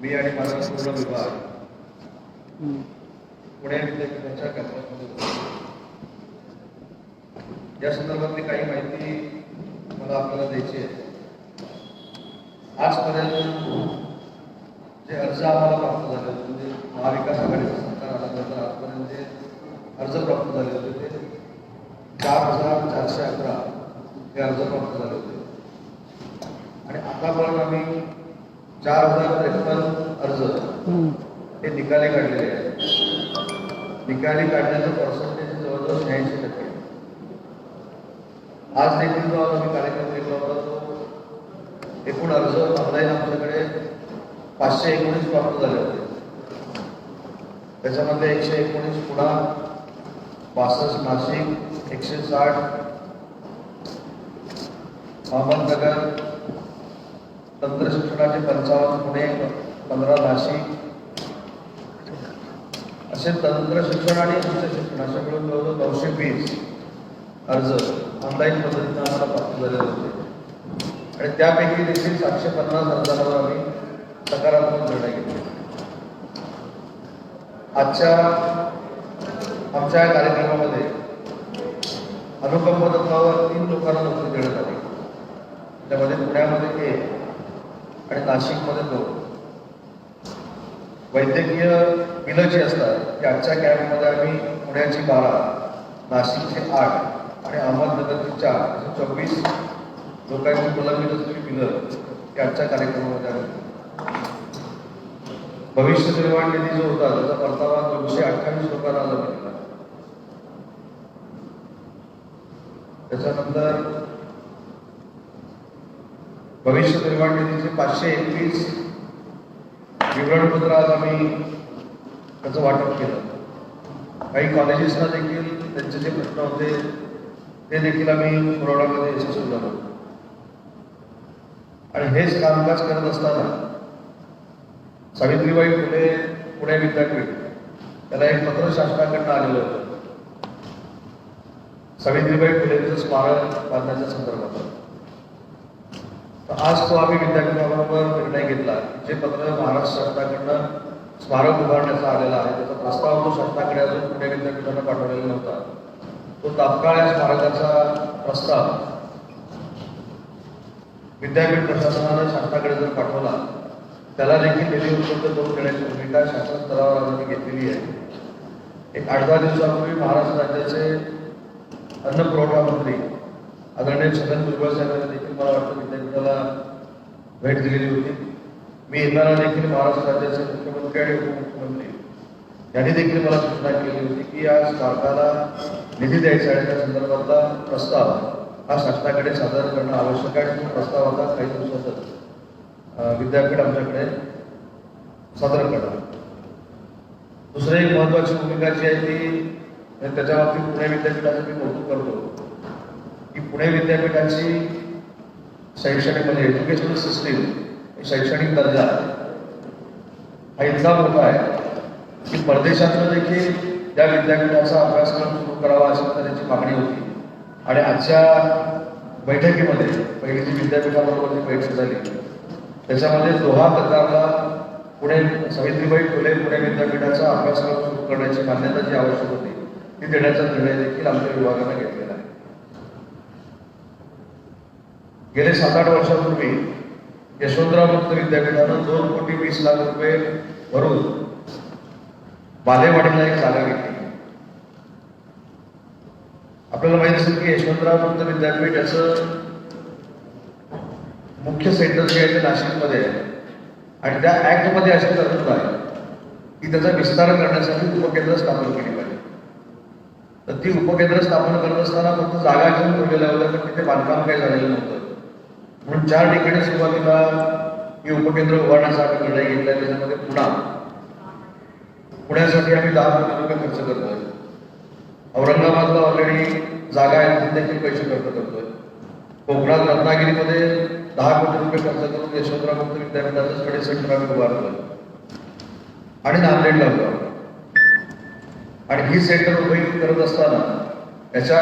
मी आणि माझा पूर्ण विभाग. पुणे विद्यापीठाच्या कॅम्पसमध्ये. या संदर्भातली काही माहिती मला आपल्याला द्यायची आहे आजपर्यंत जे अर्ज आम्हाला प्राप्त झाले होते म्हणजे महाविकास आघाडीचं सरकार आल्यानंतर आजपर्यंत जे अर्ज प्राप्त झाले होते ते चार हजार चारशे अकरा हे अर्ज प्राप्त झाले होते आणि आतापर्यंत आम्ही चार हजार त्रेपन्न अर्ज. हे निकाली काढलेले आहेत निकाली काढण्याचं पर्सेंटेज जवळजवळ शहाऐंशी टक्के. आज देखील जो आम्ही कार्यक्रम घेतला होता तो एकूण अर्ज ऑनलाईन आमच्याकडे पाचशे एकोणीस प्राप्त झाले होते त्याच्यामध्ये एकशे एकोणीस पुणा बासष्ट नाशिक एकशे साठ अहमदनगर तंत्र शिक्षणाचे पंचावन्न पुणे पंधरा नाशिक. असे तंत्र शिक्षण आणि उच्च शिक्षण असे मिळून जवळजवळ नऊशे वीस अर्ज ऑनलाईन पद्धतीने आम्हाला प्राप्त झालेले होते. आणि त्यापैकी देखील सातशे पन्नास अर्जांवर आम्ही सकारात्मक निर्णय घेतले. आजच्या आमच्या या कार्यक्रमामध्ये अनुकंप तत्वावर तीन लोकांना नोकरी देण्यात आली. त्यामध्ये पुण्यामध्ये एक आणि नाशिकमध्ये दोन वैद्यकीय बिलं जी असतात त्यांच्या आजच्या कॅम्पमध्ये आम्ही पुण्याची बारा नाशिकचे आठ आणि अहमदनगरची चार असे चोवीस लोकांची प्रलंबित असलेली बिलं ही आजच्या कार्यक्रमामध्ये आम्ही भविष्य निर्माण निधी जो होता त्याचा परतावा दोनशे अठ्ठावीस लोकांना आला त्याच्यानंतर भविष्य निर्माण निधीचे पाचशे एकवीस विवरणपत्र आज आम्ही त्याचं वाटप केलं. काही कॉलेजेसना देखील त्यांचे जे प्रश्न होते ते देखील आम्ही पुरवण्यामध्ये यशस्वी झालो. आणि हेच कामकाज करत असताना सावित्रीबाई फुले पुणे विद्यापीठ त्याला एक पत्र शासनाकडनं आलेलं होतं. सावित्रीबाई फुलेंचं स्मारक बांधण्याच्या संदर्भात. तर आज तो आम्ही विद्यापीठाबरोबर निर्णय घेतला जे पत्र महाराष्ट्र शासनाकडनं स्मारक उभारण्याचा आलेला आहे. त्याचा प्रस्ताव तो शासनाकडे अजून पुणे विद्यापीठानं पाठवलेला नव्हता. तो तात्काळ या स्मारकाचा प्रस्ताव विद्यापीठ प्रशासनानं शासनाकडे जर पाठवला त्याला देखील निधी उपलब्ध करून देण्याची भूमिका शासन स्तरावर आम्ही घेतलेली आहे. एक आठ दहा दिवसापूर्वी महाराष्ट्र राज्याचे अन्न पुरवठा मंत्री आदरणीय छगन भुजबळ साहेबांनी देखील मला वाटतं विद्यापीठाला भेट दिलेली होती. मी येताना देखील महाराष्ट्र राज्याचे मुख्यमंत्री आणि उपमुख्यमंत्री यांनी देखील मला सूचना केली होती की या स्मारकाला निधी द्यायचा आणि त्या संदर्भातला प्रस्ताव हा शासनाकडे सादर करणं आवश्यक आहे. आणि तो प्रस्ताव आता काही दिवसातच विद्यापीठ आमच्याकडे सादर करणार दुसरी एक महत्वाची भूमिका जी आहे ती त्याच्या बाबतीत पुणे विद्यापीठाचं मी कौतुक करतो की पुणे विद्यापीठाची शैक्षणिक म्हणजे एज्युकेशनल सिस्टीम शैक्षणिक दर्जा हा इतका मोठा आहे की परदेशातलं देखील त्या विद्यापीठाचा अभ्यासक्रम सुरू करावा अशी त्याची मागणी होती. आणि आजच्या बैठकीमध्ये पहिली जी विद्यापीठाबरोबर बैठक झाली त्याच्यामध्ये दोहा प्रकारला पुणे सावित्रीबाई फुले पुणे विद्यापीठाचा अभ्यासक्रम सुरू करण्याची मान्यता जी आवश्यक होती ती देण्याचा निर्णय देखील आमच्या विभागाने घेतला आहे गेले सात आठ वर्षापूर्वी यशवंतराव मुक्त विद्यापीठानं दोन कोटी वीस लाख रुपये भरून बालेवाडीला एक जागा घेतली आपल्याला माहीत असेल की यशवंतराव मुक्त विद्यापीठ याचं मुख्य सेंटर जे आहे ते नाशिकमध्ये आहे. आणि त्या ऍक्टमध्ये अशी तरतूद आहे की त्याचा विस्तार करण्यासाठी उपकेंद्र स्थापन केली पाहिजे. तर ती उपकेंद्र स्थापन करत असताना फक्त जागा घेऊन ठेवलेल्या होत्या पण तिथे बांधकाम काही झालेलं नव्हतं. म्हणून चार ठिकाणी सुरुवातीला हे उपकेंद्र उभारण्याचा आम्ही निर्णय घेतला त्याच्यामध्ये पुणा. पुण्यासाठी आम्ही दहा कोटी रुपये खर्च करतोय. औरंगाबादला ऑलरेडी जागा आहे तिथे देखील पैसे खर्च करतोय. कोकणात रत्नागिरीमध्ये दहा कोटी रुपये खर्च करून यशवंतराव मुक्त विद्यापीठाचं स्टडी सेंटर आम्ही उभारतोय. आणि नांदेडला उभारतो आणि ही सेंटर उभी करत असताना याच्या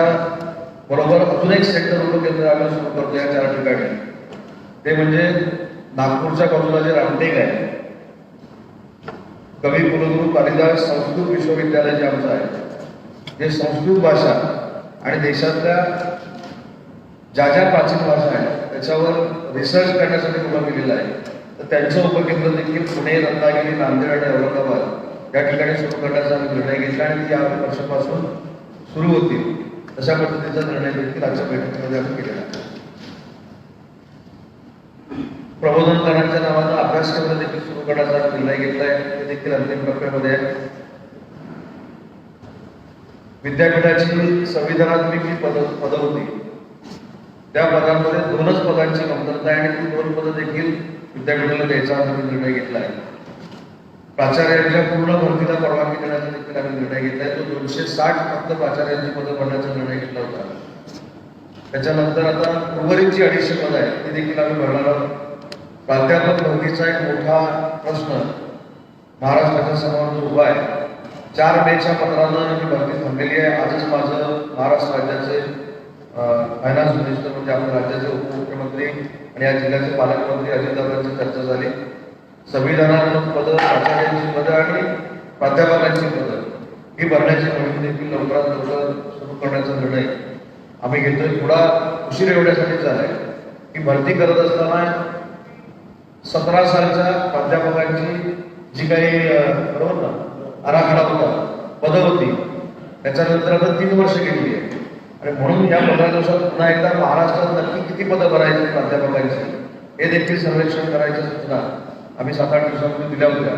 बरोबर अजून एक सेंटर उपकेंद्र आम्ही सुरू करतो या चार ठिकाणी. ते म्हणजे नागपूरच्या बाजूला जे रामटेक आहे कवी कुलगुरू कालिदास संस्कृत विश्वविद्यालय जे आमचं आहे ते संस्कृत भाषा आणि देशातल्या ज्या ज्या प्राचीन भाषा आहेत त्याच्यावर रिसर्च करण्यासाठी उभं केलेलं आहे. तर त्यांचं उपकेंद्र देखील पुणे रत्नागिरी नांदेड आणि औरंगाबाद या ठिकाणी सुरू करण्याचा आम्ही निर्णय घेतला आणि ती या वर्षापासून सुरू होतील अशा पद्धतीचा निर्णय देखील आजच्या बैठकीमध्ये आम्ही केलेला आहे. प्रबोधनकारांच्या नावाचा अभ्यासक्रम देखील सुरू करण्याचा निर्णय घेतला आहे ते देखील अंतिम टप्प्यामध्ये आहे. विद्यापीठाची संविधानात्मक पद पदं होती त्या पदांमध्ये दोनच पदांची कमतरता आहे आणि ती दोन पदं देखील विद्यापीठाला द्यायचा आम्ही निर्णय घेतला आहे प्राचार्यांच्या पूर्ण भरतीला परवानगी देण्याचा देखील आम्ही निर्णय घेतला आहे तो दोनशे साठ फक्त प्राचार्यांची पदं भरण्याचा निर्णय घेतला होता. त्याच्यानंतर आता उर्वरितची अडीचशे पदं आहेत ती देखील आम्ही भरणार आहोत. प्राध्यापक भरतीचा एक मोठा प्रश्न महाराष्ट्राच्या समोर जो उभा आहे चार मेच्या पत्रानं मी भरती थांबलेली आहे. आजच माझं महाराष्ट्र राज्याचे फायनान्स मिनिस्टर म्हणजे आपल्या राज्याचे उपमुख्यमंत्री आणि या जिल्ह्याचे पालकमंत्री अजितदादांची चर्चा झाली. संविधानात्मक पदं प्राचार्यांची पदं आणि प्राध्यापकांची पदं ही भरण्याची मोहीम देखील लवकरात लवकर सुरू करण्याचा निर्णय आम्ही घेतोय. थोडा उशीर एवढ्यासाठी झालाय. की भरती करत असताना सतरा सालच्या प्राध्यापकांची जी काही बरोबर ना आराखडा होता पदं होती त्याच्यानंतर आता तीन वर्ष गेली आहे. आणि म्हणून या पंधरा दिवसात पुन्हा एकदा महाराष्ट्रात नक्की किती पदं भरायची प्राध्यापकांची हे देखील सर्वेक्षण करायच्या सूचना आम्ही सात आठ दिवसांपूर्वी दिल्या होत्या.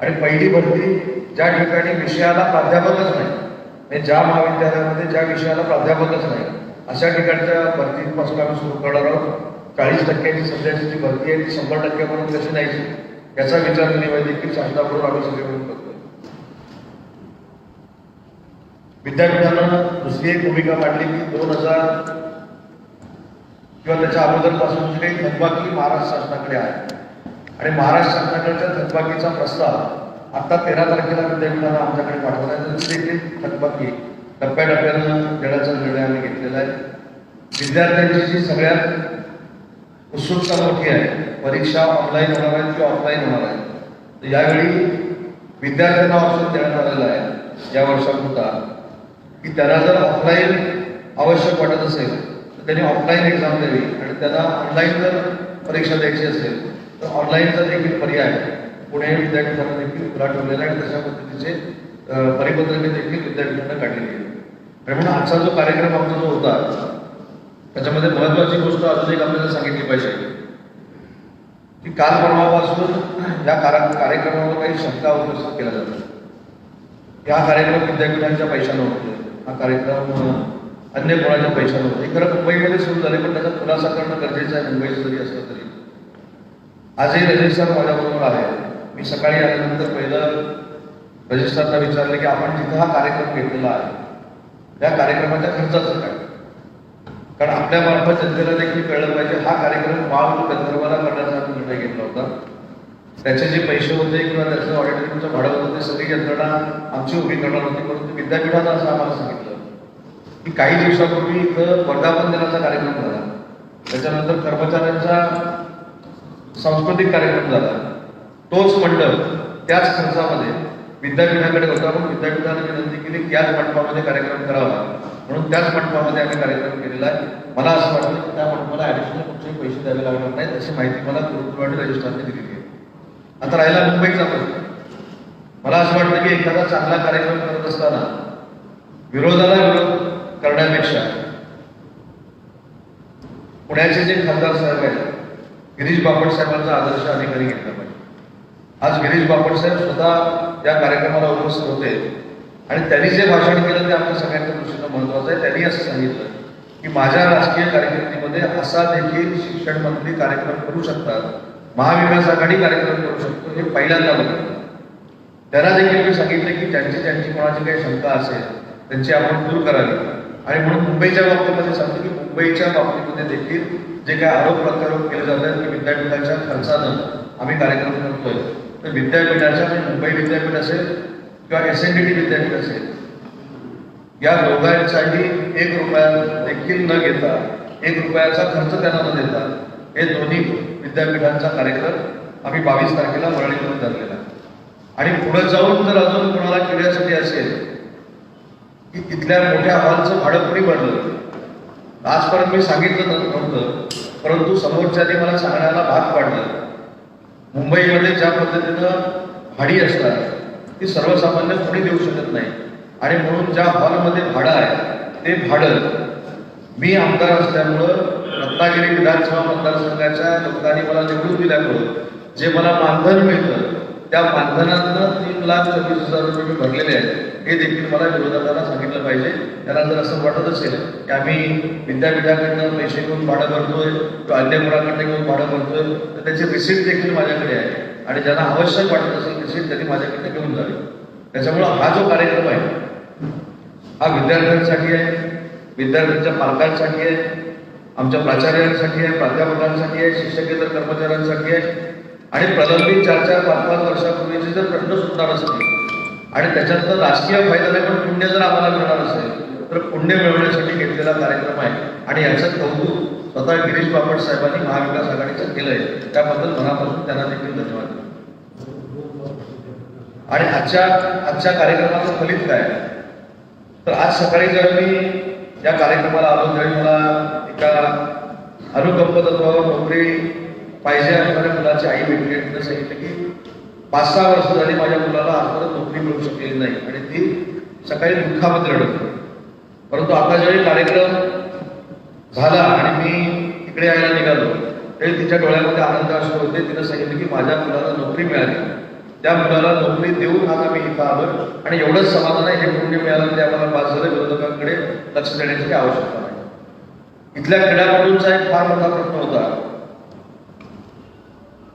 आणि पहिली भरती ज्या ठिकाणी विषयाला प्राध्यापकच नाही म्हणजे ज्या महाविद्यालयामध्ये ज्या विषयाला प्राध्यापकच नाही अशा ठिकाणच्या भरतीपासून आम्ही सुरू करणार आहोत. चाळीस टक्क्याची सध्याची जी भरती आहे ती शंभर टक्क्यापर्यंत कशी न्यायची? याचा विचार निवादी की शासनाकडून आम्ही सगळे मिळून करतोय. विद्यापीठानं दुसरी एक भूमिका मांडली की दोन हजार किंवा त्याच्या अगोदरपासून काही थकबाकी महाराष्ट्र शासनाकडे आहे. आणि महाराष्ट्र शासनाकडच्या थकबाकीचा प्रस्ताव आता तेरा तारखेला विद्यापीठानं आमच्याकडे पाठवला आहे. तर देखील थकबाकी टप्प्याटप्प्यानं देण्याचा निर्णय आम्ही घेतलेला आहे. विद्यार्थ्यांची जी सगळ्यात उत्सुकता मोठी आहे. परीक्षा ऑनलाईन होणार आहेत किंवा ऑफलाईन होणार आहेत तर यावेळी विद्यार्थ्यांना ऑप्शन देण्यात आलेला आहे. या वर्षापुरता. की त्यांना जर ऑफलाईन आवश्यक वाटत असेल तर त्यांनी ऑफलाईन एक्झाम द्यावी. आणि त्यांना ऑनलाईन जर परीक्षा द्यायची असेल तर ऑनलाईनचा देखील पर्याय पुणे विद्यापीठाने देखील खुला ठेवलेला आहे. आणि तशा पद्धतीचे परिपत्रके देखील विद्यापीठानं काढलेली आहे आणि म्हणून आजचा जो कार्यक्रम आमचा जो होता त्याच्यामध्ये महत्वाची गोष्ट अजून एक आपल्याला सांगितली पाहिजे. की काल परवापासून या कार्य- कार्यक्रमावर काही शंका उपस्थित केल्या जातात. हा कार्यक्रम विद्यापीठांच्या पैशानं होतो. हा कार्यक्रम अन्य कोणाच्या पैशानं होतो. हे खरं मुंबईमध्ये सुरू झाले पण त्याचा खुलासा करणं गरजेचं आहे मुंबईचं जरी असलं तरी. आजही रजिस्टर माझ्याबरोबर आहे. मी सकाळी आल्यानंतर पहिलं रजिस्टरला विचारलं की आपण जिथं हा कार्यक्रम घेतलेला आहे त्या कार्यक्रमाच्या खर्चाचं काय? कारण आपल्या मार्फत जनतेला देखील कळलं पाहिजे हा कार्यक्रम बाळ गंधर्वाला करण्याचा निर्णय घेतला होता. त्याचे जे पैसे होते किंवा त्याचं ऑडिटोरियमचं भाडं होतं ते सगळी यंत्रणा आमची उभी करणार होती परंतु विद्यापीठानं असं आम्हाला सांगितलं की काही दिवसापूर्वी इथं वर्धापन दिनाचा कार्यक्रम झाला. त्याच्यानंतर कर्मचाऱ्यांचा सांस्कृतिक कार्यक्रम झाला. तोच मंडप त्याच खर्चामध्ये विद्यापीठाकडे होता पण विद्यापीठाने विनंती केली की याच मंडपामध्ये कार्यक्रम करावा. म्हणून त्याच मंडपामध्ये आम्ही कार्यक्रम केलेला आहे. मला असं वाटतं की त्या मंडपाला ऍडिशनल कुठचेही पैसे द्यावे लागणार नाहीत अशी माहिती मला गुरुत्वाडी रजिस्ट्रारने दिलेली आहे. आता राहिला मुंबईचा प्रश्न. मला असं वाटतं की एखादा चांगला कार्यक्रम करत असताना विरोधाला विरोध करण्यापेक्षा पुण्याचे जे खासदार साहेब आहेत गिरीश बापट साहेबांचा आदर्श अधिकारी घेतला पाहिजे. आज गिरीश बापट साहेब स्वतः या कार्यक्रमाला उपस्थित होते. आणि त्यांनी जे भाषण केलं ते आमच्या सगळ्यांच्या दृष्टीनं महत्वाचं आहे. त्यांनी असं सांगितलं की माझ्या राजकीय कारकिर्दीमध्ये असा देखील शिक्षण मंत्री कार्यक्रम करू शकतात. महाविकास आघाडी कार्यक्रम करू शकतो हे पहिल्यांदा बघितलं. त्यांना देखील मी सांगितले की त्यांची त्यांची कोणाची काही शंका असेल त्यांची आपण दूर करावी. आणि म्हणून मुंबईच्या बाबतीमध्ये सांगतो की मुंबईच्या बाबतीमध्ये देखील जे काही आरोप प्रत्यारोप केले जात आहेत की विद्यापीठाच्या खर्चानं आम्ही कार्यक्रम करतोय. तर विद्यापीठाच्या मुंबई विद्यापीठ असेल किंवा एस एन डी टी विद्यापीठ असेल. या दोघांसाठी एक रुपया देखील न घेता एक रुपयाचा खर्च त्यांना न देता हे दोन्ही विद्यापीठांचा कार्यक्रम आम्ही बावीस तारखेला वरळीमध्ये धरलेला आणि पुढे जाऊन जर अजून कोणाला खेळण्यासाठी असेल की तिथल्या मोठ्या हॉलचं भाडं कोणी भरलं? आजपर्यंत मी सांगितलं नव्हतं परंतु समोरच्याने मला सांगण्याला भाग पाडलं. मुंबईमध्ये ज्या पद्धतीनं भाडी असतात ती सर्वसामान्य कोणी देऊ शकत नाही. आणि म्हणून ज्या हॉलमध्ये भाडं आहे ते भाडं मी आमदार असल्यामुळं रत्नागिरी विधानसभा मतदारसंघाच्या लोकांनी मला निवडून दिल्यामुळं जे मला मानधन मिळतं त्या मानधनातनं तीन लाख चोवीस हजार रुपये मी भरलेले आहेत हे देखील मला विरोधकांना सांगितलं पाहिजे. त्यांना जर असं वाटत असेल की आम्ही विद्यापीठाकडनं पैसे घेऊन भाडं भरतोय किंवा अन्य मुलाकडनं घेऊन भाडं भरतोय तर त्याची रिसिप्ट देखील माझ्याकडे आहे. आणि ज्यांना आवश्यक वाटत असेल रिसिप्ट त्यांनी माझ्याकडे घेऊन जावी. त्याच्यामुळं हा जो कार्यक्रम आहे हा विद्यार्थ्यांसाठी आहे विद्यार्थ्यांच्या पालकांसाठी आहे आमच्या प्राचार्यांसाठी आहे प्राध्यापकांसाठी आहे शिक्षकेतर कर्मचाऱ्यांसाठी आहे आणि प्रलंबित चार चार पाच पाच वर्षापूर्वीचे जर प्रश्न सुटणार असतील आणि त्याच्यातनं राजकीय फायदा नाही पण पुण्य जर आम्हाला मिळणार असेल तर पुण्य मिळवण्यासाठी घेतलेला कार्यक्रम आहे. आणि याचं कौतुक स्वतः गिरीश बापट साहेबांनी महाविकास आघाडीचं केलंय. त्याबद्दल मनापासून त्यांना देखील धन्यवाद. आणि आजच्या आजच्या कार्यक्रमाचं फलित काय? तर आज सकाळी जेव्हा मी या कार्यक्रमाला आलो त्यावेळी मला एका अनुकंप तत्वावर नोकरी पाहिजे असणाऱ्या मुलाची आई भेटली आणि तिने सांगितलं की पाच सहा वर्ष झाली माझ्या मुलाला आजपर्यंत नोकरी मिळू शकलेली नाही. आणि ती सकाळी दुःखामध्ये रडत परंतु आता ज्यावेळी कार्यक्रम झाला आणि मी इकडे यायला निघालो. त्यावेळी तिच्या डोळ्यामध्ये आनंद असतो होते. तिनं सांगितलं की माझ्या मुलाला नोकरी मिळाली. त्या मुलाला नोकरी देऊन आता मी इथं आलो आणि एवढंच समाधान आहे. हे कुठे मिळालं ते आम्हाला पाच झालं विरोधकांकडे लक्ष देण्याची काही आवश्यकता नाही इथल्या क्रीडापटूंचा एक फार मोठा प्रश्न होता.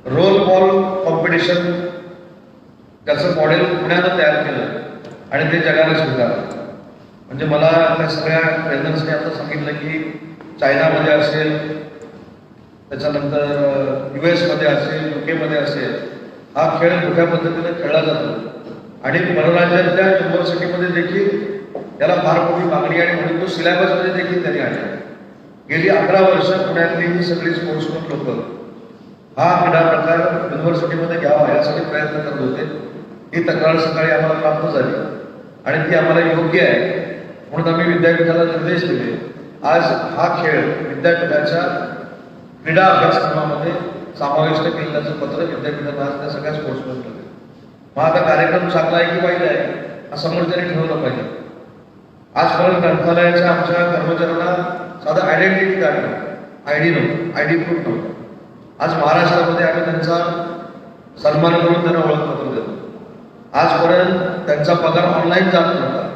रोल बॉल कॉम्पिटिशन त्याचं मॉडेल पुण्यानं तयार केलं आणि ते जगाला स्वीकारलं म्हणजे मला त्या सगळ्या ट्रेनर्सने आता सांगितलं की चायनामध्ये असेल त्याच्यानंतर यू एसमध्ये असेल यू केमध्ये असेल हा खेळ मोठ्या पद्धतीने खेळला जातो. आणि परराज्यातल्या युनिव्हर्सिटीमध्ये देखील त्याला फार मोठी मागणी आणि म्हणून तो सिलेबसमध्ये देखील त्यांनी आणला. गेली अकरा वर्ष पुण्यातली ही सगळी स्पोर्ट्समन लोक हा क्रीडा प्रकार युनिव्हर्सिटीमध्ये घ्यावा यासाठी प्रयत्न करत होते. ही तक्रार सकाळी आम्हाला प्राप्त झाली. आणि ती आम्हाला योग्य आहे. म्हणून आम्ही विद्यापीठाला निर्देश दिले. आज हा खेळ विद्यापीठाच्या क्रीडा अभ्यासक्रमामध्ये समाविष्ट केल्याचं पत्र विद्यापीठानं आज त्या सगळ्या स्पोर्ट्समन दिले मग आता कार्यक्रम चांगला आहे की वाईट आहे हा समोरच्याने ठेवलं पाहिजे. आजपर्यंत ग्रंथालयाच्या आमच्या कर्मचाऱ्यांना साधं आयडेंटिटी कार्ड आय डी नव्हतं आय डी प्रूफ नव्हतं आज महाराष्ट्रामध्ये आम्ही त्यांचा सन्मान करून त्यांना ओळखपत्र देतो. आजपर्यंत त्यांचा पगार ऑनलाईन जात नव्हता.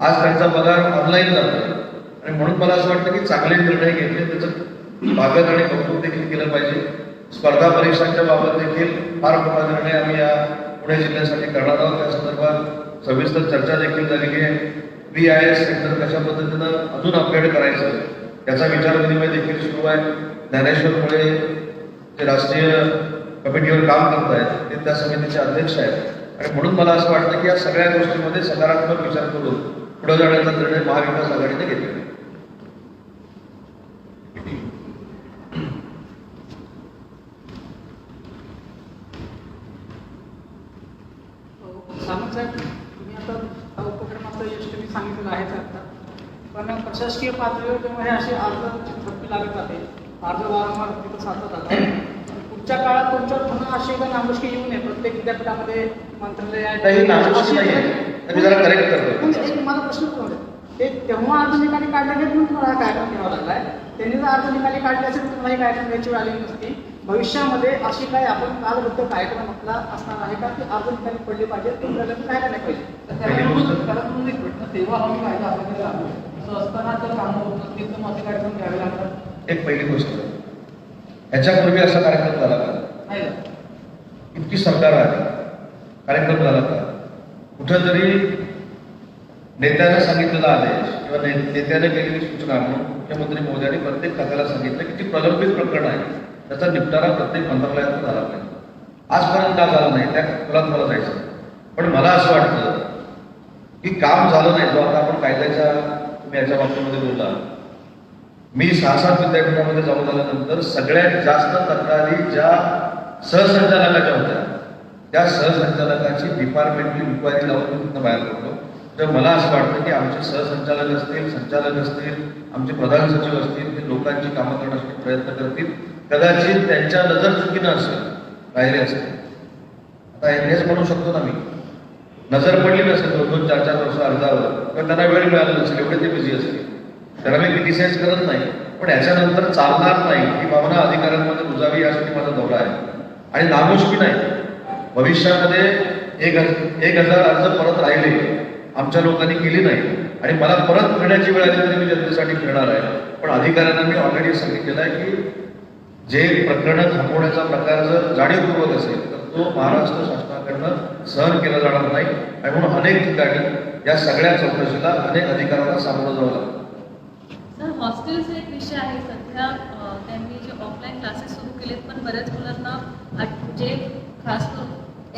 आज त्यांचा पगार ऑनलाईन जातो आणि म्हणून मला असं वाटतं की चांगले निर्णय घेतले त्याचं स्वागत आणि कौतुक देखील केलं पाहिजे. स्पर्धा परीक्षांच्या बाबत देखील फार मोठा निर्णय आम्ही या पुणे जिल्ह्यासाठी करणार आहोत. त्या संदर्भात सविस्तर चर्चा देखील झालेली आहे. बी आय एस सेंटर कशा पद्धतीनं अजून अपग्रेड करायचं याचा विचार विनिमय देखील सुरू आहे. ज्ञानेश्वर मुळे जे राष्ट्रीय कमिटीवर काम करत आहेत ते त्या समितीचे अध्यक्ष आहेत. आणि म्हणून मला असं वाटतं की या सगळ्या गोष्टीमध्ये सकारात्मक विचार करून पुढे जाण्याचा निर्णय महाविकास आघाडीने घेतलेला आहे सामंत साहेब तुम्ही आता हा उपक्रमाचं यश तुम्ही सांगितलेलं आहेच आता. पण प्रशासकीय पातळीवर जेव्हा हे असे अर्ज थप्पी लागत जाते अर्ज वारंवार तिथं साचत जातात पुढच्या काळात तुमच्यावर पुन्हा अशी काही नामुष्की येऊ नये प्रत्येक विद्यापीठामध्ये मंत्रालय आहे. मी मला प्रश्न ते तेव्हा अर्ज निकाली काढले नाहीत म्हणून तुम्हाला हा कार्यक्रम घ्यावा लागलाय. त्यांनी जर अर्ज निकाली काढले असेल तर तुम्हाला हे कार्यक्रम घ्यायची वेळ आली नसती. भविष्यामध्ये अशी काय आपण कालबद्ध कार्यक्रम आपला असणार आहे का? की अर्ज निकाली पडले पाहिजे तो प्रगती व्हायला नाही पाहिजे. तर त्याला एक भेटणं तेव्हा कायदा आपल्याकडे असं असताना जर कामं होत नसतील तर मग असे कार्यक्रम घ्यावे लागतात. एक पहिली गोष्ट. ह्याच्यापूर्वी असा कार्यक्रम झाला का? नाही का? इतकी सरकार आली. कार्यक्रम झाला का? कुठं जरी नेत्यानं सांगितलेला आदेश किंवा नेत्याने केलेली सूचना म्हणून मुख्यमंत्री मोदयांनी प्रत्येक खात्याला सांगितलं की ती प्रलंबित प्रकरण आहे. त्याचा निपटारा प्रत्येक मंत्रालयात झाला पाहिजे. आजपर्यंत का झालं नाही? त्या खोलात मला जायचं. पण मला असं वाटतं की काम झालं नाही. जो आता आपण कायद्याच्या तुम्ही याच्या बाबतीमध्ये बोलला. मी सहा सात विद्यापीठामध्ये जाऊन आल्यानंतर सगळ्यात जास्त तक्रारी ज्या सहसंचालकाच्या होत्या त्या सहसंचालकाची डिपार्टमेंटली इन्क्वायरी लावून मी बाहेर पडतो तर मला असं वाटतं की आमचे सहसंचालक असतील संचालक असतील आमचे प्रधान सचिव असतील ते लोकांची कामं करण्यासाठी प्रयत्न करतील. कदाचित त्यांच्या नजर चुकीनं असेल राहिले असेल आता हेच म्हणू शकतो ना मी. नजर पडली नसेल दोन दोन चार चार वर्ष अर्जावर पण त्यांना वेळ मिळाला नसेल एवढे ते बिझी असतील. त्याला मी क्रिटिसाईज करत नाही पण याच्यानंतर चालणार नाही ही भावना अधिकाऱ्यांमध्ये रुजावी यासाठी माझा दौरा आहे. आणि नामुष्की नाही. भविष्यामध्ये एक एक हजार अर्ज परत राहिले आमच्या लोकांनी केली नाही. आणि मला परत फिरण्याची वेळ आली तरी मी जनतेसाठी फिरणार आहे. पण अधिकाऱ्यांना मी ऑलरेडी सांगितलेलं आहे की जे प्रकरणं थांबवण्याचा प्रकार जर जाणीवपूर्वक असेल तर तो महाराष्ट्र शासनाकडनं सहन केला जाणार नाही. आणि म्हणून अनेक ठिकाणी या सगळ्या चौकशीला अनेक अधिकाऱ्यांना सामोरं जावं लागतं. सर हॉस्टेलचा एक विषय आहे. सध्या त्यांनी जे ऑफलाईन क्लासेस सुरू केलेत पण बऱ्याच मुलांना जे खास करून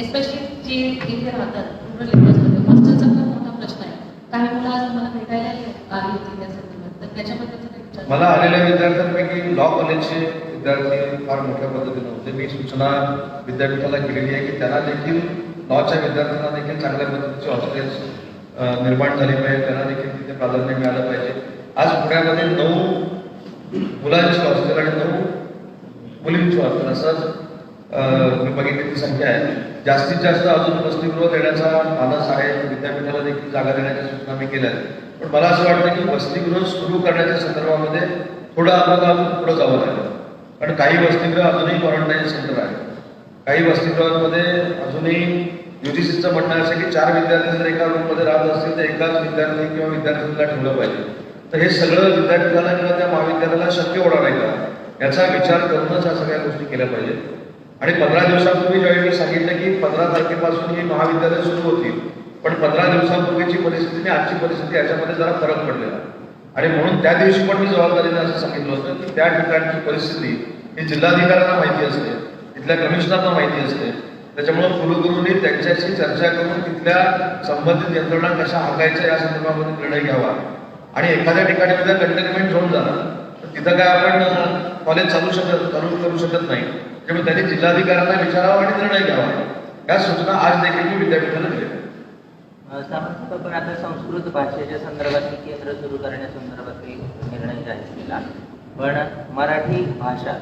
एस्पेशली जे इथे राहतात रुरल एरियाजमध्ये हॉस्टेलचा खूप मोठा प्रश्न आहे. काही मुलं आज मला भेटायला आली होती त्या संदर्भात. तर त्याच्याबद्दल मला आलेल्या विद्यार्थ्यांपैकी लॉ कॉलेजचे विद्यार्थी फार मोठ्या पद्धतीने होते. मी सूचना विद्यापीठाला केलेली आहे की त्यांना देखील लॉच्या विद्यार्थ्यांना देखील चांगल्या पद्धतीचे हॉस्टेल्स निर्माण झाली पाहिजे. त्यांना देखील तिथे प्राधान्य मिळालं पाहिजे. आज पुण्यामध्ये नऊ मुलांची हॉस्टेल आणि नऊ मुलींची हॉस्टेल असंच मी बघितलेली संख्या आहे. जास्तीत जास्त अजून वसतिगृह देण्याचा मानस आहे. विद्यापीठाला देखील जागा देण्याच्या सूचना मी केल्या आहेत. पण मला असं वाटतं की वसतिगृह सुरू करण्याच्या संदर्भामध्ये थोडं आपल्याला अजून पुढं जावं लागेल. कारण काही वसतिगृह अजूनही क्वारंटाईन सेंटर आहे काही वसतिगृहांमध्ये अजूनही युजीसीचं म्हणणं असं की चार विद्यार्थी जर एका रूममध्ये राहत असतील तर एकाच विद्यार्थी किंवा विद्यार्थ्यांना ठेवलं पाहिजे. तर हे सगळं विद्यापीठाला किंवा त्या महाविद्यालयाला शक्य होणार आहे का? याचा विचार करूनच या सगळ्या गोष्टी केल्या पाहिजेत. आणि पंधरा दिवसापूर्वी ज्यावेळी मी सांगितलं की पंधरा तारखेपासून ही महाविद्यालय सुरू होतील पण पंधरा दिवसापूर्वीची परिस्थिती आणि आजची परिस्थिती याच्यामध्ये जरा फरक पडलेला आणि म्हणून त्या दिवशी पण मी जबाबदारीने असं सांगितलं होतं की त्या ठिकाणची परिस्थिती ही जिल्हाधिकाऱ्यांना माहिती असते तिथल्या कमिशनरना माहिती असते. त्याच्यामुळे कुलगुरूंनी त्यांच्याशी चर्चा करून तिथल्या संबंधित यंत्रणा कशा हाकायच्या या संदर्भामध्ये निर्णय घ्यावा. आणि एखाद्या ठिकाणी उद्या कंटेनमेंट झोन झाला तर तिथं काय आपण कॉलेज चालू शकत चालू करू शकत नाही. त्यामुळे त्यांनी जिल्हाधिकाऱ्यांना विचारावं आणि निर्णय घ्यावा. या सूचना आज देखील मी विद्यापीठाला दिल्या. सामान्यतः पण आता संस्कृत भाषेच्या संदर्भात केंद्र सुरू करण्यासंदर्भात काही निर्णय जाहीर केला पण मराठी भाषा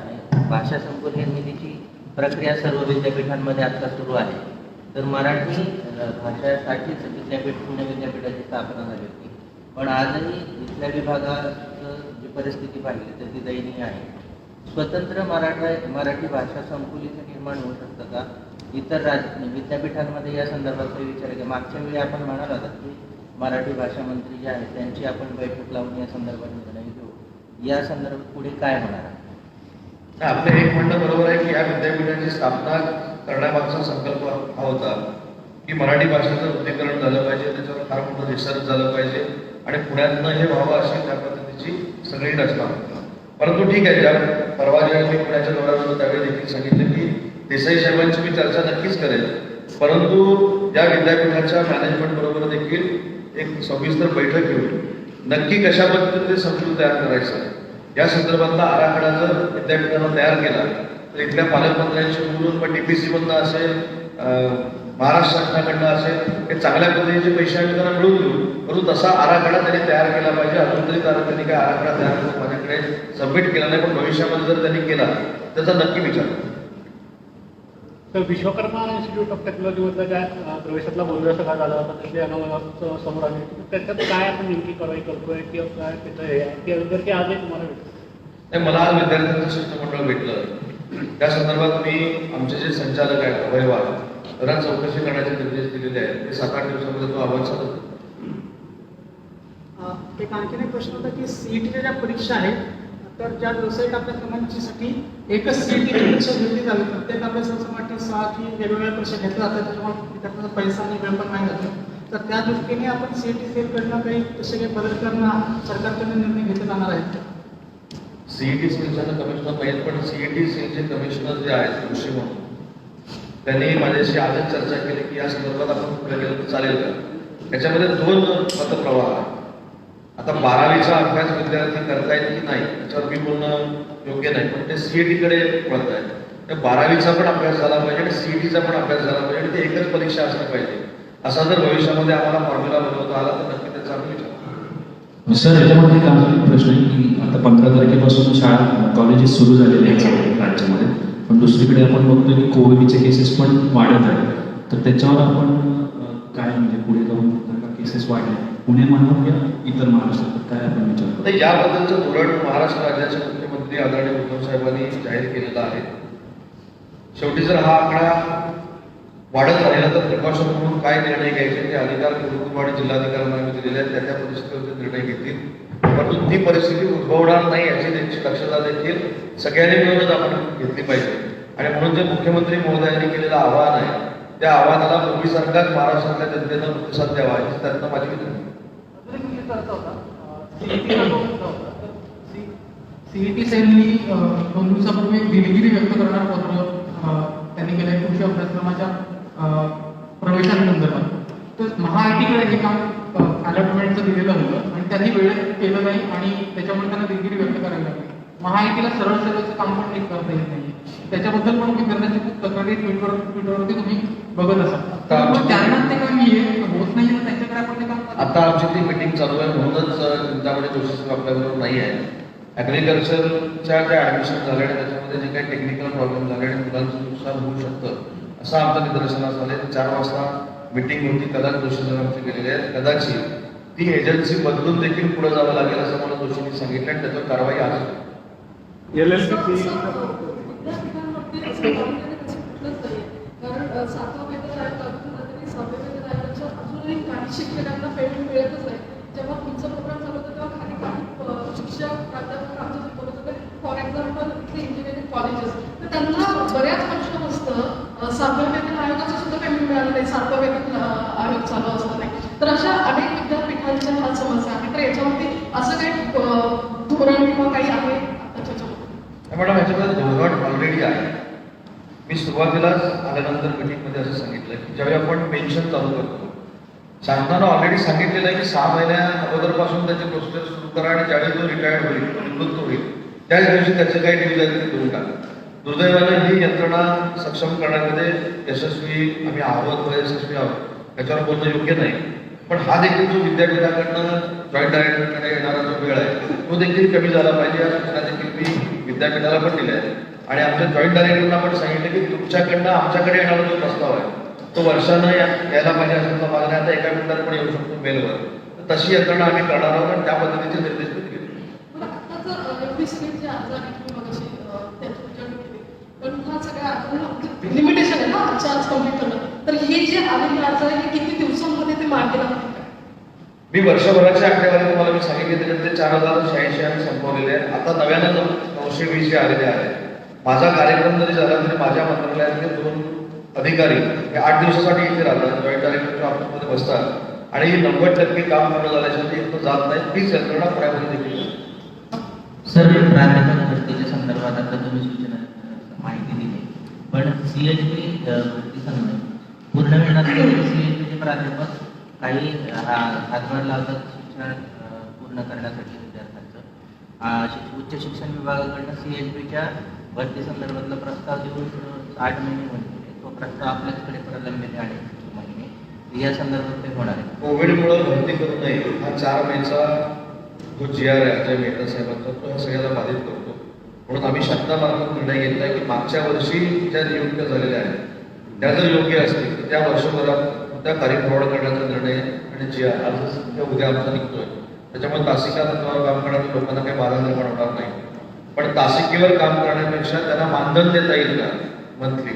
भाषा संकुल निर्मितीची प्रक्रिया सर्व विद्यापीठांमध्ये आता सुरू आहे. तर मराठी अ, भाषेसाठीच विद्यापीठ पुणे विद्यापीठाची स्थापना झाली होती. पण आजही इथल्या विभागाचं जी परिस्थिती पाहिली तर ती दयनीय आहे. स्वतंत्र मराठा मराठी भाषा संकुलीचं निर्माण होऊ शकतं का? इतर राज म्हणजे विद्यापीठांमध्ये या संदर्भात काही विचार आहे. मागच्या वेळी आपण म्हणाल होता की मराठी भाषा मंत्री जे आहेत त्यांची आपण बैठक लावून या संदर्भात निर्णय घेऊ. या संदर्भात पुढे काय होणार आहे? आपलं एक म्हणणं बरोबर आहे की या विद्यापीठाची स्थापना करण्यामागचा संकल्प हा होता की मराठी भाषेचं वृद्धीकरण झालं पाहिजे त्याच्यावर फार मोठं रिसर्च झालं पाहिजे आणि पुण्यातनं हे व्हावं अशी त्या पद्धतीची सगळी रचना होती. परंतु ठीक आहे ज्या परवा ज्यावेळी मी पुण्याच्या दौऱ्यावर त्यावेळी देखील सांगितलं की देसाई साहेबांची मी चर्चा नक्कीच करेल. परंतु या विद्यापीठाच्या मॅनेजमेंट बरोबर देखील एक सविस्तर बैठक घेऊन नक्की कशा पद्धतीने समजून तयार करायचं? या संदर्भातला आराखडा जर विद्यापीठानं तयार केला तर इथल्या पालकमंत्र्यांशी बोलून पण सी मधनं असेल महाराष्ट्र शासनाकडनं असेल हे चांगल्या पद्धतीचे पैसे आम्ही त्यांना मिळून देऊ. परंतु तसा आराखडा त्यांनी तयार केला पाहिजे. अजून तरी त्याला त्यांनी काय आराखडा तयार करून माझ्याकडे सबमिट केला नाही पण भविष्यामध्ये जर त्यांनी केला त्याचा नक्की विचार करू. तर विश्वकर्मा इन्स्टिट्यूट ऑफ टेक्नॉलॉजीमधलं ज्या अ, प्रवेशातला गोंधळ सगळा झाला होता त्याची अनावरण समोर आली होती. त्याच्यात काय आपण नेमकी कारवाई करतोय किंवा काय त्याचं हे आहे की जर की आजही तुम्हाला नाही मला आज विद्यार्थ्यांचं शिष्टमंडळ भेटलं त्या संदर्भात मी आमचे जे संचालक आहेत अभयवाद त्यांना चौकशी करण्याचे निर्देश दिलेले आहेत ते सात आठ दिवसामध्ये तो अहवाल सादर करतो. अ, एक आणखीन एक प्रश्न होता की सीईटीच्या ज्या परीक्षा आहेत तर ज्या व्यावसायिक अभ्यासक्रमांसाठी एकच सीईटीची परीक्षा घेतली जावी प्रत्येक अभ्यासक्रमासाठी सहा की वेगवेगळ्या परीक्षा घेतल्या जातात त्याच्यामुळे विद्यार्थ्यांचा पैसा आणि वेळ पण नाही जातो. तर त्या दृष्टीने आपण सीईटी सेलकडनं काही तसे काही बदल करणं सरकारकडनं निर्णय घेतले जाणार आहेत. सीईटी सेलच्या कमिशनर पाहिजे पण सीईटी सेलचे कमिशनर जे आहेत कृषी म्हणून त्यांनी माझ्याशी आजच चर्चा केली की या संदर्भात आपण पुढे गेलो तर चालेल का? त्याच्यामध्ये दोन मतप्रवाह आहेत. आता बारावीचा अभ्यास विद्यार्थी करतायत की नाही त्याच्यावर मी बोलणं योग्य नाही पण ते सीईटी कडे वळत आहेत तर बारावीचा पण अभ्यास झाला पाहिजे आणि सीईटीचा पण अभ्यास झाला पाहिजे आणि ते एकच परीक्षा असली पाहिजे. असा जर भविष्यामध्ये आम्हाला फॉर्म्युला बनवता आला तर नक्की त्याचा आम्ही विचार सर याच्यामध्ये एक प्रश्न आहे की आता पंधरा तारखेपासून शाळा कॉलेजेस सुरू झालेले आहेत राज्यामध्ये. पण दुसरीकडे आपण बघतो की कोविडचे केसेस पण वाढत आहेत. तर त्याच्यावर आपण काय म्हणजे पुढे जाऊन केसेस वाढले पुणे म्हणून घ्या इतर महाराष्ट्रात काय आपण विचार करतो याबद्दलचं धोरण महाराष्ट्र राज्याचे मुख्यमंत्री आदरणीय उद्धव साहेबांनी जाहीर केलेलं आहे. शेवटी जर हा आकडा वाढत राहिला तर प्रिकॉशन म्हणून काय निर्णय घ्यायचे ते अधिकार कुटुंबवाडी जिल्हाधिकाऱ्यांना आम्ही दिलेले आहेत त्या त्या परिस्थितीवरती निर्णय घेतील. परंतु ती परिस्थिती उद्भवणार नाही याची त्यांची दक्षता देखील सगळ्यांनी मिळूनच आपण घेतली पाहिजे. आणि म्हणून जे मुख्यमंत्री महोदयांनी केलेलं आवाहन आहे त्या आव्हानाला पूर्वीसारखाच महाराष्ट्रातल्या जनतेनं प्रतिसाद द्यावा याची त्यांना माझी विनंती मुद्दा चर्चा होता. सीईटी सेलनी दोन दिवसापूर्वी दिलगिरी व्यक्त करणारं पत्र त्यांनी केलं कृषी अभ्यासक्रमाच्या प्रवेशासंदर्भात तर महाआयटीकडे हे काम अलॉटमेंटचं दिलेलं होतं आणि त्यांनी वेळेत केलं नाही आणि त्याच्यामुळे त्यांना दिलगिरी व्यक्त करावी लागली. महाआयटीला सरळ सरळचं काम पण नीट करता येत नाही त्याच्याबद्दल पण विद्यार्थ्यांची खूप तक्रारी ट्विटर ट्विटरवरती तुम्ही बघत असाल तर त्यांना ते काम ये होत नाही त्यांच्याकडे आपण ते काम करतो. आता आमची ती मीटिंग चालू आहे म्हणूनच चिंतामणी जोशी आपल्याबरोबर नाही आहे ॲग्रिकल्चरच्या ज्या ॲडमिशन झाल्या आणि त्याच्यामध्ये जे काही टेक्निकल प्रॉब्लेम झाले आणि मुलांचं नुकसान होऊ शकतं असं आमचं निदर्शनास आले चार वाजता मीटिंग होती कदाच जोशी साहेब आमची गेलेली आहे कदाचित ती एजन्सी बदलून देखील पुढे जावं लागेल असं मला जोशींनी सांगितलं आणि त्याच्यावर कारवाई आज. L L sir, P sir, विद्यापीठांवरती असं कामगिरी तशी कुठलंच नाहीये. कारण अ, सातवा वेतन आयोग लागू तरी सहाव्या अजूनही काही शिक्षकांना पेमेंट मिळतच नाही. जेव्हा तुमचा प्रोग्राम चालू होता तेव्हा खाली काही शिक्षक प्राध्यापक आमच्या शिकवत होते फॉर एक्झाम्पल इथले इंजिनिअरिंग कॉलेजेस तर त्यांना बऱ्याच वर्षापासून अ, सातव्या वेतन आयोगाचं सुद्धा पेमेंट मिळालं नाही सातवा वेतन आयोग चालू असताना तर अशा अनेक विद्यापीठांच्या हा समस्या आहेत. तर याच्यावरती असं काही धोरण किंवा काही आहे याच्यामध्ये? मॅडम ह्याच्यामध्ये धोरण ऑलरेडी आहे. मी सुरुवातीलाच आल्यानंतर मिटिंगमध्ये असं सांगितलं की ज्यावेळी आपण पेन्शन चालू करतो शासनानं ऑलरेडी सांगितलेलं आहे की सहा महिन्या अगोदरपासून त्याचे प्रोसिजर सुरू करा आणि ज्यावेळी तो रिटायर्ड होईल निवृत्त होईल त्याच दिवशी त्याचं काही डिव्हिजन देऊन टाका. दुर्दैवानं ही यंत्रणा सक्षम करण्यामध्ये यशस्वी आम्ही आहोत व यशस्वी आहोत. याच्यावर बोलणं योग्य नाही. पण हा देखील जो विद्यापीठाकडनं जॉईंट डायरेक्टरकडे येणारा जो वेळ आहे तो देखील कमी झाला पाहिजे. या सूचना देखील मी विद्यापीठाला पण दिल्या आहेत. आणि आमच्या जॉईंट डायरेक्टरना पण सांगितलं की तुमच्याकडनं आमच्याकडे येणारा जो प्रस्ताव आहे तो वर्षानं यायला पाहिजे असं मागण्या आता एका मिनिटात पण येऊ शकतो मेलवर. तशी यंत्रणा आम्ही करणार आहोत आणि त्या पद्धतीचे निर्देश केली. पण अर्जांना लिमिटेशन आहे ना आजच्या आज कंप्लीट करणं. तर हे जे आलेले अर्ज आहे हे किती दिवसांमध्ये ते लागतील मी वर्षभराची आकडेवारी तुम्हाला मी सांगितली त्याच्यात चार हजार शहाऐंशी आम्ही संपवलेले आहेत. आता नव्यानं नऊ- नऊशे वीस जे आलेले आहेत माझा कार्यक्रम जरी झाला तरी माझ्या मंत्रालयातले दोन अधिकारी हे आठ दिवसासाठी इथे राहतात. जॉईंट डायरेक्टर ऑफिसमध्ये बसतात. आणि नव्वद टक्के काम पूर्ण झाल्याच्या ते इथं जात नाही. तीच यंत्रणा पुण्यामध्ये देखील सर प्राध्यापक भरतीच्या संदर्भात आता तुम्ही सूचना माहिती दिली. पण सी एच पी भरती संदर्भात. पूर्ण वेळात सी एच पीचे प्राध्यापक काही हातभार लावतात शिक्षण पूर्ण करण्यासाठी विद्यार्थ्यांचं. उच्च शिक्षण विभागाकडनं सी एच पीच्या भरती संदर्भातला प्रस्ताव देऊन आठ महिने म्हणजे तो प्रस्ताव आपल्याचकडे प्रलंबित आहे महिने. या संदर्भात ते होणार आहे कोविडमुळे भरती करू नये. हा चार मेचा जो जी आर आहे अजय मेहता साहेबांचा तो ह्या सगळ्याला बाधित करतो. म्हणून आम्ही शासनामार्फत निर्णय घेतला की मागच्या वर्षी ज्या नियुक्त्या झालेल्या आहेत त्या जर योग्य असतील तर त्या वर्षभरात त्या कार्यप्रवाह करण्याचा निर्णय आणि जी आर उद्या आमचा निघतोय त्याच्यामुळे तासिका तत्वावर काम करणाऱ्या लोकांना काही बाधा निर्माण होणार नाही. पण तासिकेवर काम करण्यापेक्षा त्यांना मानधन देता येईल का? मंथली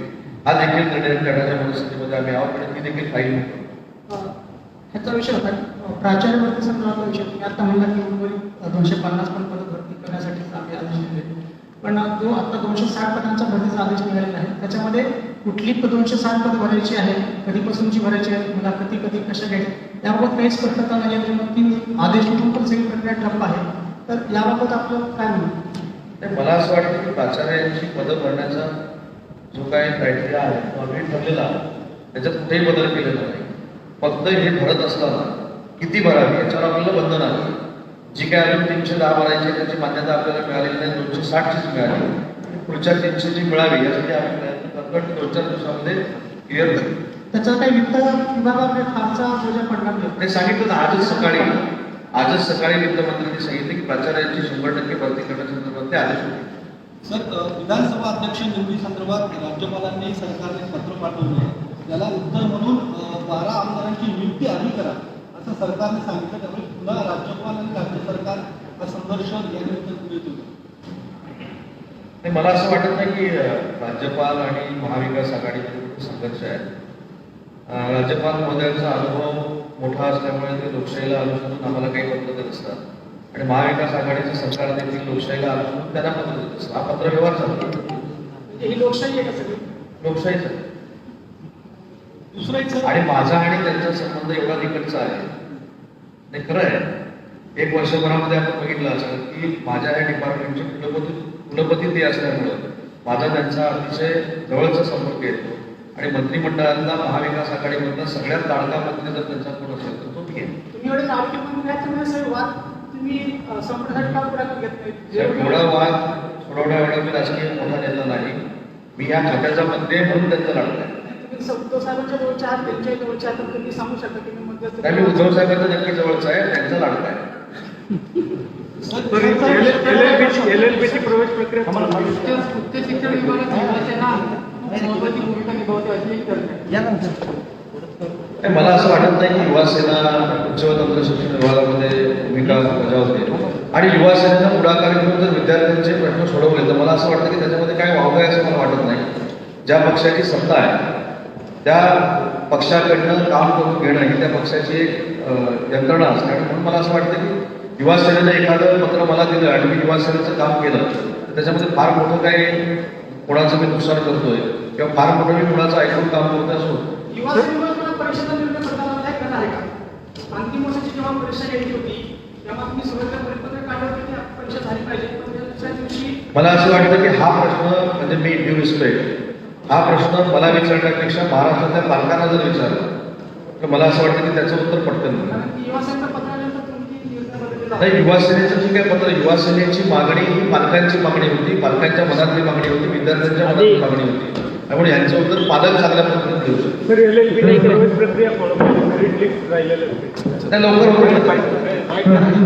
हा देखील निर्णय करण्याच्या मनस्थितीमध्ये आम्ही आहोत आणि ती देखील फाईल ह्याचा विषय होता. प्राचार्य भरती संदर्भातला विषय मी आता म्हणला की उर्वरित दोनशे पन्नास पण पद भरती करण्यासाठी आम्ही आदेश दिले. पण जो आता दोनशे साठ पदांचा भरतीचा आदेश निघालेला आहे त्याच्यामध्ये कुठली दोनशे साठ पद भरायची आहे कधीपासूनची भरायची आहे मुलाखती कधी कधी कशा घ्यायची याबाबत काही स्पष्टता नाही आहे. मग ती आदेश निघून पण सगळी प्रक्रिया ठप्प आहे. तर याबाबत आपलं काय म्हणणं? नाही, मला असं वाटतं की प्राचार्यांची पदं भरण्याचा जो काही क्रायटेरिया आहे तो ऑलरेडी ठरलेला त्याच्यात कुठेही बदल केलेला नाही. फक्त हे भरत असताना किती भरावी याच्यावर आपल्याला बंधन आहे. जी काय अजून तीनशे दहा भरायची त्याची मान्यता आपल्याला मिळालेली नाही दोनशे साठचीच मिळाली. पुढच्या तीनशे जी मिळावी यासाठी आम्ही प्रयत्न करतो दोन चार दिवसामध्ये क्लिअर करू. त्याचा काही वित्त विभागामध्ये फारसा पडणार नाही. ते सांगितलं आजच सकाळी. आजच सकाळी वित्तमंत्र्यांनी सांगितले की प्राचार्यांची शंभर टक्के भरती करण्यासंदर्भात ते आदेश होते. सर विधानसभा अध्यक्ष निवडी संदर्भात राज्यपालांनी सरकारने पत्र पाठवले. त्याला उत्तर म्हणून बारा आमदारांची नियुक्ती आधी करा. असं सरकारने सांगितलं त्यामुळे पुन्हा राज्यपाल आणि राज्य सरकार हा संघर्ष यानिमित्त पुढे नाही मला असं वाटत नाही की राज्यपाल आणि महाविकास आघाडीमध्ये संघर्ष आहे राज्यपाल महोदयांचा अनुभव मोठा असल्यामुळे ते लोकशाहीला अनुसरून आम्हाला काही पत्र देत असतात. आणि महाविकास आघाडीचं सरकार देखील लोकशाहीला अनुसरून त्यांना पत्र देत असतं. हा पत्र व्यवहार चालतो म्हणजे ही लोकशाही आहे का सगळी? लोकशाहीचा आहे. दुसरं आणि माझा आणि त्यांचा संबंध एवढा निकटचा आहे. नाही खरं आहे. एक वर्षभरामध्ये आपण बघितलं असेल की माझ्या या डिपार्टमेंटचे कुलपती कुलपती ते असल्यामुळं माझा त्यांचा अतिशय जवळचा संपर्क येतो. आणि मंत्रिमंडळातला महाविकास आघाडीमधला सगळ्यात लाडका मंत्री जर त्यांचा कोण असेल तर तो आहे तुम्ही एवढे लाडके मंत्री आहेत त्यामुळे साहेब वाद तुम्ही अं, संप्रदाय का पुढे घेत नाही एवढा वाद सोडवण्या एवढा मी राजकीय मोठा नेता नाही. मी या खात्याचा मंत्री आहे म्हणून त्यांचा लाडका आहे. उद्धव साहेबांच्या जवळचे आहात त्यांच्या जवळचे आहात तर तुम्ही सांगू शकता की मी मध्यस्थी नाही मी उद्धव साहेबांचा नक्की जवळचा आहे त्यांचा लाडका आहे. प्रवेश प्रक्रिया उच्च उच्च शिक्षण विभागात शिवसेना मला असं वाटत नाही की युवा सेना उच्च व तंत्र शिक्षण विभागामध्ये भूमिका बजावते. आणि युवा सेनेनं पुढाकार घेऊन जर विद्यार्थ्यांचे प्रश्न सोडवले तर मला असं वाटतं की त्याच्यामध्ये काय वावगं आहे असं मला वाटत नाही. ज्या पक्षाची सत्ता आहे त्या पक्षाकडनं काम करून घेणं ही त्या पक्षाची एक यंत्रणा असते. आणि म्हणून मला असं वाटतं की युवा सेनेनं एखादं पत्र मला दिलं आणि मी युवा सेनेचं काम केलं तर त्याच्यामध्ये फार मोठं काही कोणाचं मी नुकसान करतोय किंवा फार मोठं मी कोणाचं ऐकून काम करतोय असं मला असं वाटतं की हा प्रश्न म्हणजे मी ड्यू रिस्पेक्ट हा प्रश्न मला विचारण्यापेक्षा महाराष्ट्रातल्या पालकांना जर विचारला तर मला असं वाटतं की त्याचं उत्तर पटकन मिळेल. कारण की युवा सेनेचं पत्र आल्यानंतर तुमची निर्णय बदललेला नाही युवा सेनेचं ठीक आहे पत्र युवा सेनेची मागणी ही पालकांची मागणी होती. पालकांच्या मनातली मागणी होती विद्यार्थ्यांच्या मनातली मागणी होती. त्यामुळे यांचं उत्तर पालक चांगल्या पद्धतीने देऊ शकतो. लवकर होईल